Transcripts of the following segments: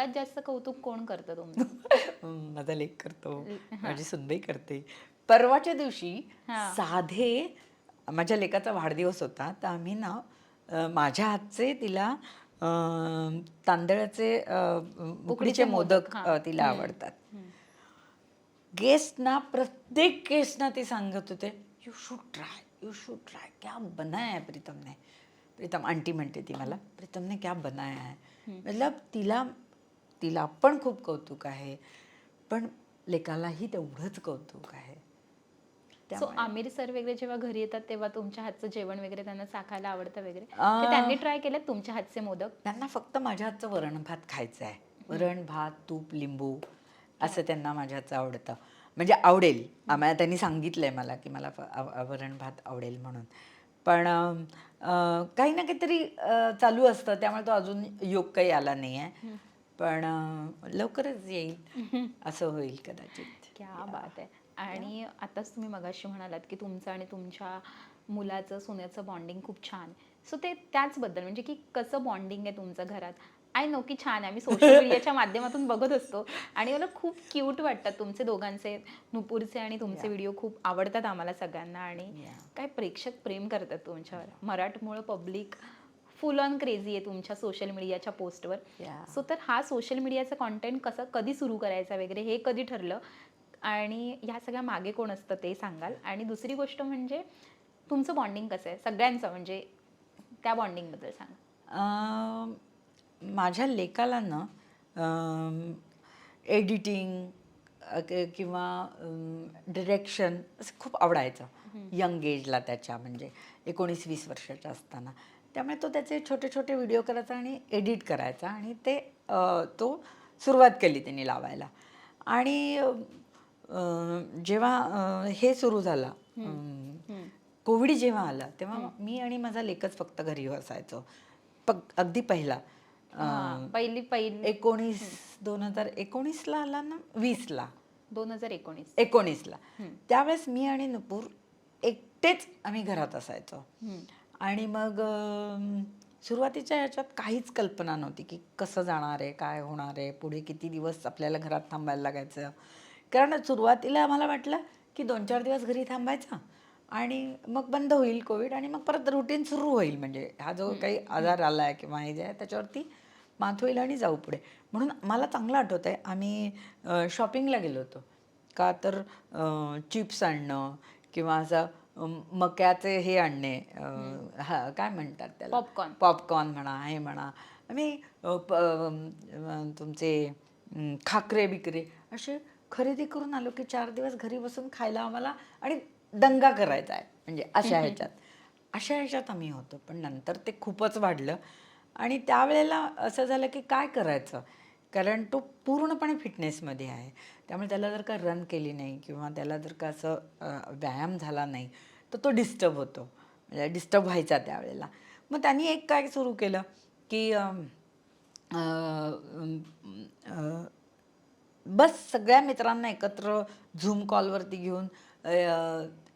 सगळ्यात जास्त कौतुक कोण करतं तुमचं? माझा लेख करतो. माझी सुनबाई करते. परवाच्या दिवशी. साधे माझ्या लेकाचा वाढदिवस होता तर आम्ही ना माझ्या हातचे तिला तांदळाचे उकडीचे मोदक तिला आवडतात. गेस्ट ना प्रत्येक गेस्ट ना ते सांगत होते you should try you should try क्या बनाया है प्रीतम ने प्रीतम आंटी म्हणते ती मला प्रीतमने क्या बनाया है? मतलब तिला तिला पण खूप कौतुक आहे पण लेकालाही तेवढंच कौतुक आहे. सो आमिर सर वगैरे जेव्हा घरी येतात तेव्हा तुमच्या हातचं जेवण वगैरे त्यांना चाखायला आवडतं वगैरे? त्यांनी ट्राय केलं तुमच्या हातचे मोदक? त्यांना फक्त माझ्या हातचं वरण भात खायचं आहे. वरण भात तूप लिंबू असं त्यांना माझ्या हातचं आवडतं. म्हणजे आवडेल. आम्हाला त्यांनी सांगितलंय मला की मला वरण भात आवडेल म्हणून. पण काही ना काहीतरी चालू असतं. त्यामुळे तो अजून योग काही आला नाही आहे पण लवकरच येईल. असं होईल कदाचित. क्या बात आहे. आणि आताच तुम्ही मगाशी म्हणालात की तुमचं आणि तुमच्या मुलाचं सोन्याचं बॉन्डिंग खूप छान. सो ते त्याचबद्दल म्हणजे की कसं बॉन्डिंग आहे तुमचं घरात? आय नो की छान आहे. आम्ही सोशल मीडियाच्या माध्यमातून बघत असतो. आणि मला खूप क्यूट वाटतात तुमचे दोघांचे. नुपूरचे आणि तुमचे व्हिडिओ खूप आवडतात आम्हाला सगळ्यांना. आणि. काय प्रेक्षक प्रेम करतात तुमच्यावर. मराठमोळं पब्लिक फुल ऑन क्रेझी आहे तुमच्या सोशल मीडियाच्या पोस्टवर. सो तर हा सोशल मीडियाचा कॉन्टेंट कसं कधी सुरू करायचा वगैरे हे कधी ठरलं? आणि ह्या सगळ्या मागे कोण असतं ते सांगाल. आणि दुसरी गोष्ट म्हणजे तुमचं बॉन्डिंग कसं आहे? सगळ्यांचं म्हणजे त्या बॉन्डिंगबद्दल सांगा. माझ्या लेकाला ना एडिटिंग किंवा डिरेक्शन असं खूप आवडायचं. यंग एजला त्याच्या म्हणजे एकोणीस वीस वर्षाच्या असताना. त्यामुळे तो त्याचे छोटे छोटे व्हिडिओ करायचा आणि एडिट करायचा आणि ते तो सुरुवात केली त्यांनी लावायला. आणि जेव्हा हे सुरू झालं कोविड जेव्हा आला तेव्हा मी आणि माझा लेखच फक्त घरी असायचो. अगदी पहिला. पहिली पहिली. एकोणीस दोन हजार एकोणीसला आला ना? वीसला. दोन हजार एकोणीस. एकोणीसला. त्यावेळेस मी आणि नुपूर एकटेच आम्ही घरात असायचो. आणि मग सुरुवातीच्या ह्याच्यात काहीच कल्पना नव्हती की कसं जाणार आहे काय होणार आहे पुढे किती दिवस आपल्याला घरात थांबायला लागायचं. कारण सुरुवातीला आम्हाला वाटलं की दोन चार दिवस घरी थांबायचं आणि मग बंद होईल कोविड आणि मग परत रुटीन सुरू होईल. म्हणजे हा जो काही आजार आला आहे किंवा हे जे आहे त्याच्यावरती मात होईल आणि जाऊ पुढे. म्हणून मला चांगलं आठवत आहे आम्ही शॉपिंगला गेलो होतो. का तर चिप्स आणणं किंवा असं मक्याचे हे आणणे हा काय म्हणतात त्याला? Popcorn. पॉपकॉर्न म्हणा हे म्हणा. अं, तुमचे खाकरे बिकरे असे खरेदी करून आलो की चार दिवस घरी बसून खायला आम्हाला आणि दंगा करायचा आहे. म्हणजे अशा ह्याच्यात. अशा ह्याच्यात आम्ही होतो. पण नंतर ते खूपच वाढलं. आणि त्यावेळेला असं झालं की काय करायचं? कारण तो पूर्णपणे फिटनेसमध्ये आहे. त्यामुळे त्याला जर का रन केली नाही किंवा त्याला जर का असं व्यायाम झाला नाही तर तो डिस्टर्ब होतो. म्हणजे डिस्टर्ब व्हायचा त्यावेळेला. मग त्यांनी एक काय सुरू केलं की बस सगळ्या मित्रांना एकत्र झूम कॉलवरती घेऊन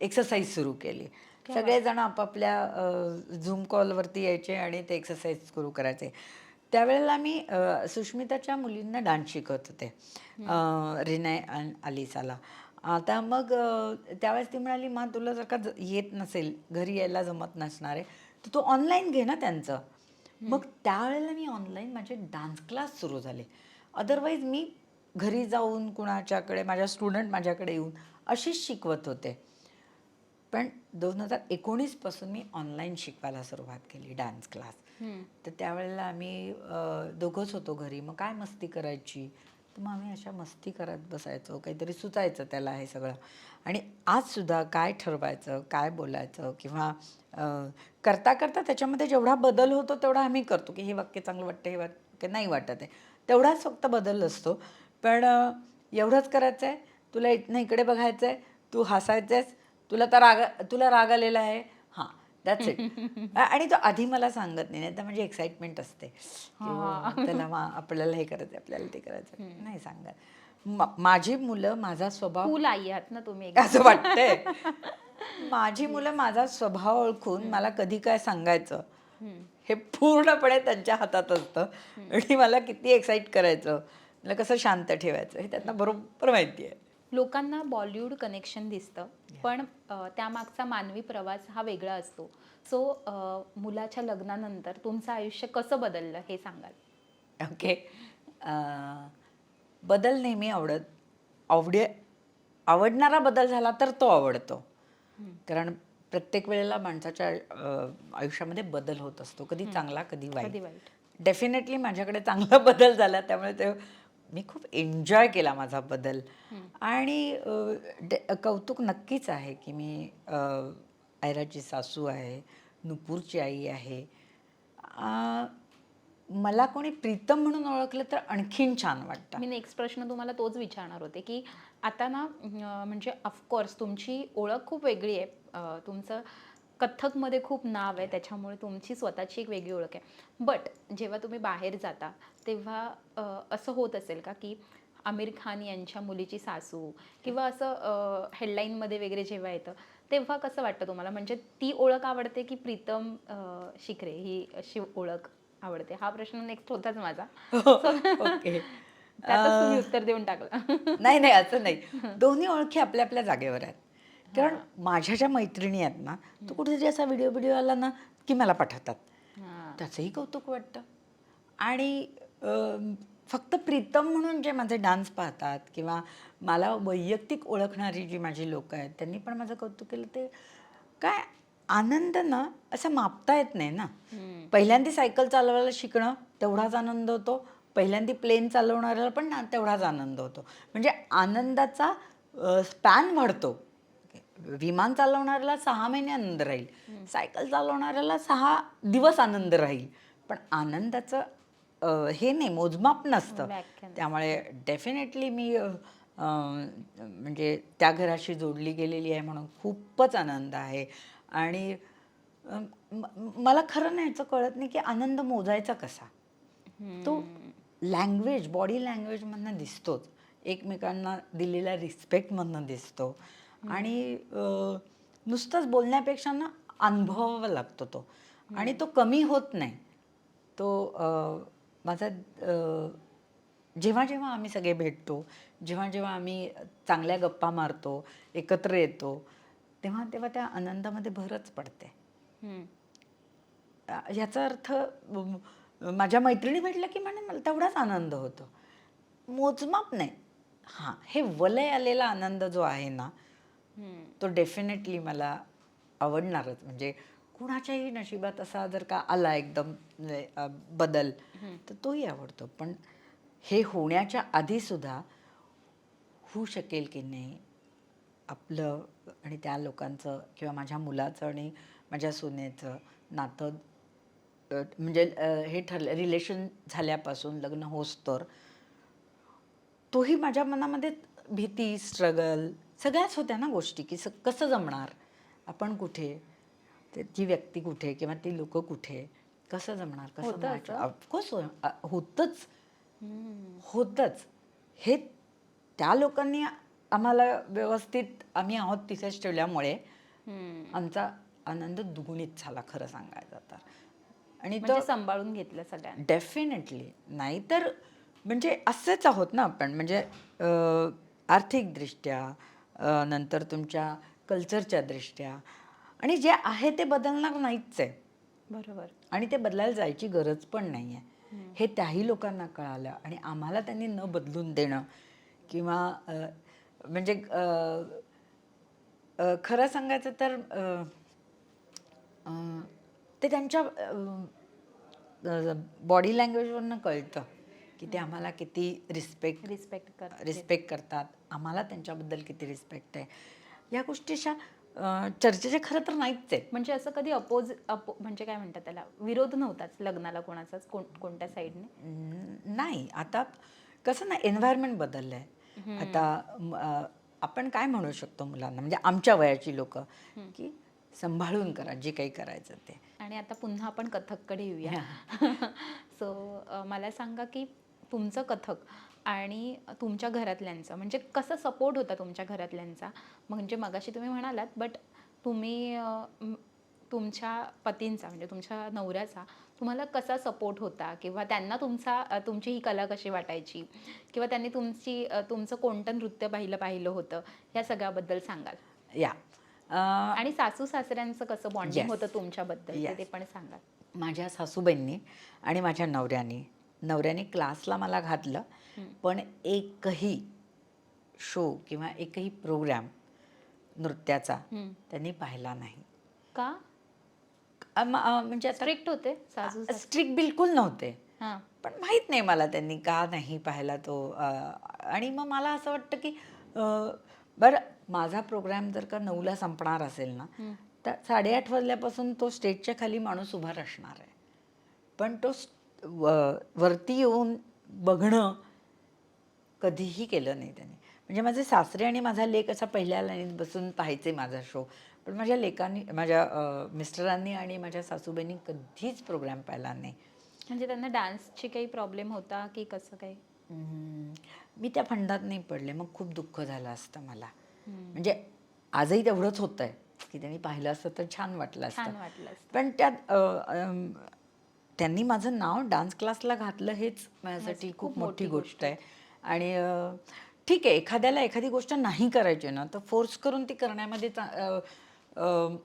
एक्सरसाइज सुरू केली. सगळेजण आपापल्या झूम कॉलवरती यायचे आणि ते एक्सरसाइज सुरू करायचे. त्यावेळेला मी सुष्मिताच्या मुलींना डान्स शिकवत होते रिनय आणि अलिसाला. आता मग त्यावेळेस ती म्हणाली मा तुला जर का येत नसेल घरी यायला जमत नसणार आहे तर तू ऑनलाईन घे ना त्यांचं. मग त्यावेळेला मी ऑनलाईन माझे डान्स क्लास सुरू झाले. अदरवाईज मी घरी जाऊन कुणाच्याकडे माझ्या स्टुडंट माझ्याकडे येऊन अशीच शिकवत होते. पण दोन हजार एकोणीसपासून मी ऑनलाईन शिकवायला सुरुवात केली डान्स क्लास. तर त्यावेळेला आम्ही दोघंच होतो घरी. मग काय मस्ती करायची? तर मग आम्ही अशा मस्ती करत बसायचो. काहीतरी सुचायचं त्याला हे सगळं. आणि आजसुद्धा काय ठरवायचं काय बोलायचं किंवा करता करता त्याच्यामध्ये जेवढा बदल होतो तेवढा आम्ही करतो की हे वाक्य चांगलं वाटतं हे वाक्य नाही वाटत आहे. तेवढाच फक्त बदल असतो. पण एवढंच करायचं आहे तुला इथनं इकडे बघायचं आहे तू हसायचं आहेस तुला तर राग तुला राग आलेला आहे. दॅट्स इट आणि तो आधी मला सांगत नाही नाही तर म्हणजे एक्साइटमेंट असते. की त्याला मा- आपल्याला हे करायचं आपल्याला ते करायचं नाही सांगत. माझी मुलं माझा स्वभाव आई आहात ना तुम्ही. असं वाटतंय. माझी मुलं माझा स्वभाव ओळखून मला कधी काय सांगायचं हे पूर्णपणे त्यांच्या हातात असतं. आणि मला किती एक्साईट करायचं मला कसं शांत ठेवायचं हे त्यांना बरोबर माहिती आहे. लोकांना बॉलिवूड कनेक्शन दिसतं. पण त्यामागचा मानवी प्रवास हा वेगळा असतो. सो मुलाच्या लग्नानंतर तुमचं आयुष्य कसं बदललं हे सांगाल? ओके बदल नेहमी आवडत आवडे आवडणारा बदल झाला तर तो आवडतो. कारण प्रत्येक वेळेला माणसाच्या आयुष्यामध्ये बदल होत असतो. कधी चांगला कधी वाईट. डेफिनेटली माझ्याकडे चांगला बदल झाला त्यामुळे ते मी खूप एन्जॉय केला माझा बदल. आणि डे- कौतुक नक्कीच आहे की मी ऐराची सासू आहे नुपूरची आई आहे. मला कोणी प्रीतम म्हणून ओळखलं तर आणखीन छान वाटतं. मी नेक्स्ट प्रश्न तुम्हाला तोच विचारणार होते की आता ना म्हणजे ऑफकोर्स तुमची ओळख खूप वेगळी आहे. तुमचं कथकमध्ये खूप नाव आहे त्याच्यामुळे तुमची स्वतःची एक वेगळी ओळख आहे. बट जेव्हा तुम्ही बाहेर जाता तेव्हा असं होत असेल का की आमिर खान यांच्या मुलीची सासू किंवा असं हेडलाईनमध्ये वगैरे जेव्हा येतं तेव्हा कसं वाटतं तुम्हाला? म्हणजे ती ओळख आवडते की प्रीतम शिखरे ही अशी ओळख आवडते? हा प्रश्न नेक्स्ट होताच माझा. ओके. उत्तर देऊन टाकलं. नाही नाही असं नाही. दोन्ही ओळखी आपल्या आपल्या जागेवर आहेत. कारण माझ्या ज्या मैत्रिणी आहेत ना तो कुठेतरी असा व्हिडिओ व्हिडिओ आला ना की मला पाठवतात. त्याचंही कौतुक वाटतं. आणि फक्त प्रीतम म्हणून जे माझे डान्स पाहतात किंवा मला वैयक्तिक ओळखणारी जी माझी लोक आहेत त्यांनी पण माझं कौतुक केलं. ते काय आनंद ना असं मापता येत नाही ना. पहिल्यांदा सायकल चालवायला शिकणं तेवढाच आनंद होतो. पहिल्यांदा प्लेन चालवणाऱ्याला पण ना तेवढाच आनंद होतो. म्हणजे आनंदाचा स्पॅन वाढतो. विमान चालवणाऱ्याला सहा महिने आनंद राहील. सायकल चालवणाऱ्याला सहा दिवस आनंद राहील. पण आनंदाचं अ, हे नाही मोजमाप नसतं. त्यामुळे डेफिनेटली मी अ, अ, म्हणजे त्या घराशी जोडली गेलेली आहे म्हणून खूपच आनंद आहे. आणि अ, म- मला खरं नाही याचं कळत नाही की आनंद मोजायचा कसा. तो लँग्वेज बॉडी लँग्वेजमधनं दिसतोच. एकमेकांना दिलेल्या रिस्पेक्टमधनं दिसतो. आणि नुसतंच बोलण्यापेक्षा ना अनुभवावा लागतो तो. आणि तो कमी होत नाही. तो माझा जेव्हा जेव्हा आम्ही सगळे भेटतो जेव्हा जेव्हा आम्ही चांगल्या गप्पा मारतो एकत्र येतो तेव्हा तेव्हा त्या आनंदामध्ये भरच पडते. हम्म. अ, याचा अर्थ माझ्या मैत्रिणी भेटल्या की म्हणे मला तेवढाच आनंद होतो. मोजमाप नाही. हां हे वलय आलेला आनंद जो आहे ना. तो डेफिनेटली मला आवडणारच. म्हणजे कुणाच्याही नशिबात असा जर का आला एकदम म्हणजे, बदल तर तोही आवडतो. पण हे होण्याच्या आधीसुद्धा होऊ शकेल की नाही आपलं आणि त्या लोकांचं किंवा माझ्या मुलाचं आणि माझ्या सुनेचं नातं म्हणजे हे ठरलं रिलेशन झाल्यापासून लग्न होस तर तोही माझ्या मनामध्ये भीती स्ट्रगल सगळ्याच होत्या ना गोष्टी की स कसं जमणार? आपण कुठे? ते ती व्यक्ती कुठे किंवा ती लोक कुठे? कसं जमणार? कसं होतंच. होतंच. हे त्या लोकांनी आम्हाला व्यवस्थित आम्ही आहोत तिथेच ठेवल्यामुळे. आमचा आनंद दुगुणित झाला खरं सांगायचं तर. आणि तो म्हणजे सांभाळून घेतलं सगळ्यांना. डेफिनेटली नाहीतर म्हणजे असेच आहोत ना आपण. म्हणजे आर्थिकदृष्ट्या नंतर तुमच्या कल्चरच्या दृष्ट्या. आणि जे आहे ते बदलणार नाहीच आहे. बरोबर. आणि ते बदलायला जायची गरज पण नाही आहे हे त्याही लोकांना कळालं आणि आम्हाला त्यांनी न बदलून देणं किंवा म्हणजे खरं सांगायचं तर ते त्यांच्या बॉडी लँग्वेजवरनं कळतं. की ते आम्हाला किती रिस्पेक्ट रिस्पेक्ट कर रिस्पेक्ट करतात. आम्हाला त्यांच्याबद्दल किती रिस्पेक्ट आहे. या गोष्टीच्या अ, चर्चेचे खरं तर नाहीच आहेत. म्हणजे असं कधी अपोज अपो म्हणजे काय म्हणतात त्याला? विरोध नव्हताच लग्नाला कोणाचाच कोण कोणत्या साईडने नाही. आता कसं ना एन्व्हायरमेंट बदललं आहे आता आपण काय म्हणू शकतो मुलांना? म्हणजे आमच्या वयाची लोक की सांभाळून करा जे काही करायचं ते. आणि आता पुन्हा आपण कथककडे येऊया. सो मला सांगा की तुमचं कथक आणि तुमच्या घरातल्यांचं. म्हणजे कसं सपोर्ट होता तुमच्या घरातल्यांचा? म्हणजे मगाशी तुम्ही म्हणालात बट तुम्ही तुमच्या पतींचा म्हणजे तुमच्या नवऱ्याचा तुम्हाला कसा सपोर्ट होता? किंवा त्यांना तुमचा तुमची ही कला कशी वाटायची? किंवा त्यांनी तुमची तुमचं कोणतं नृत्य पाहिलं पाहिलं होतं? या सगळ्याबद्दल सांगाल. या. आणि सासू सासऱ्यांचं कसं बॉन्डिंग. होतं तुमच्याबद्दल. ते पण सांगाल. माझ्या सासूबाईंनी आणि माझ्या नवऱ्याने नवऱ्याने क्लासला मला घातलं. पण एकही शो किंवा एकही प्रोग्राम नृत्याचा. त्यांनी पाहिला नाही. का? म्हणजे स्ट्रिक्ट होते? स्ट्रिक्ट बिलकुल नव्हते. हां. पण माहीत नाही मला त्यांनी का नाही पाहिला तो आणि मग मला असं वाटतं की बरं माझा प्रोग्राम जर का नऊला संपणार असेल ना तर साडेआठ वाजल्यापासून तो स्टेजच्या खाली माणूस उभा असणार आहे. पण तो व- वरती येऊन बघणं कधीही केलं नाही त्याने. म्हणजे माझे सासरे आणि माझा लेक असा पहिल्या लाईनीत बसून पाहायचे माझा शो पण माझ्या लेकांनी माझ्या मिस्टरांनी आणि माझ्या सासूबाईंनी कधीच प्रोग्राम पाहिला नाही. म्हणजे त्यांना डान्सची काही प्रॉब्लेम होता की कसं काही? मी त्या फंडात नाही पडले. मग खूप दुःख झालं असतं मला. म्हणजे आजही तेवढंच होत आहे की त्यांनी पाहिलं असतं तर छान वाटलं असतं. वाटलं असतं. पण त्यात त्यांनी माझं नाव डान्स क्लासला घातलं हेच माझ्यासाठी खूप मोठी गोष्ट आहे. आणि ठीक आहे एखाद्याला एखादी गोष्ट नाही करायची ना तर फोर्स करून ती करण्यामध्ये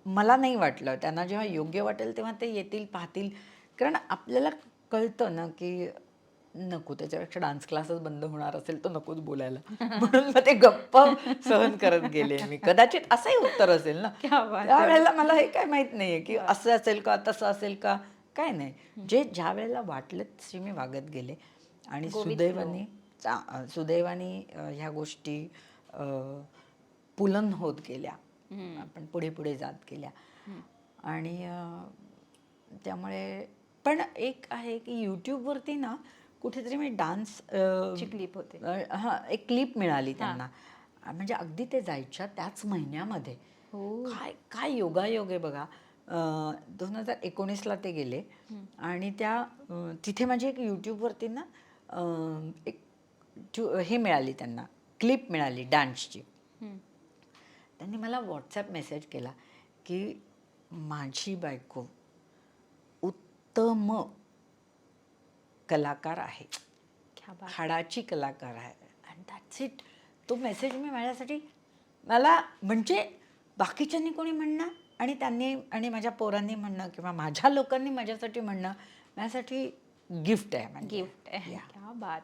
मला नाही वाटलं. त्यांना जेव्हा योग्य वाटेल तेव्हा ते येतील पाहतील. कारण आपल्याला कळतं ना की नको त्याच्यापेक्षा डान्स क्लासच बंद होणार असेल तर नकोच बोलायला. म्हणून मग ते गप्प सहन करत गेले मी. कदाचित असंही उत्तर असेल ना. त्यावेळेला मला हे काय माहीत नाहीये की असं असेल का तसं असेल का. काय नाही. जे ज्या वेळेला वाटलं तशी मी वागत गेले. आणि सुदैवाने चा- सुदैवाने अं, ह्या गोष्टी पुलन होत गेल्या. आपण पुढे पुढे जात गेल्या. आणि त्यामुळे पण एक आहे की यूट्यूबवरती ना कुठेतरी मी डान्स ची clip होते. हां एक क्लिप मिळाली त्यांना. म्हणजे अगदी ते जायच्या त्याच महिन्यामध्ये. हो. काय काय योगायोग आहे बघा. दोन हजार एकोणीसला ते गेले. आणि त्या तिथे माझी एक यूट्यूबवरती ना एक हे मिळाली त्यांना क्लिप मिळाली डान्सची. त्यांनी मला व्हॉट्सॲप मेसेज केला की माझी बायको उत्तम कलाकार आहे. हाडाची कलाकार आहे. अँड दॅट्स इट तो मेसेज मी माझ्यासाठी मला म्हणजे बाकीच्यांनी कोणी म्हणणं आणि त्यांनी आणि माझ्या पोरांनी म्हणणं किंवा माझ्या लोकांनी माझ्यासाठी म्हणणं माझ्यासाठी गिफ्ट आहे म्हणजे. गिफ्ट आहे. क्या बात आहे.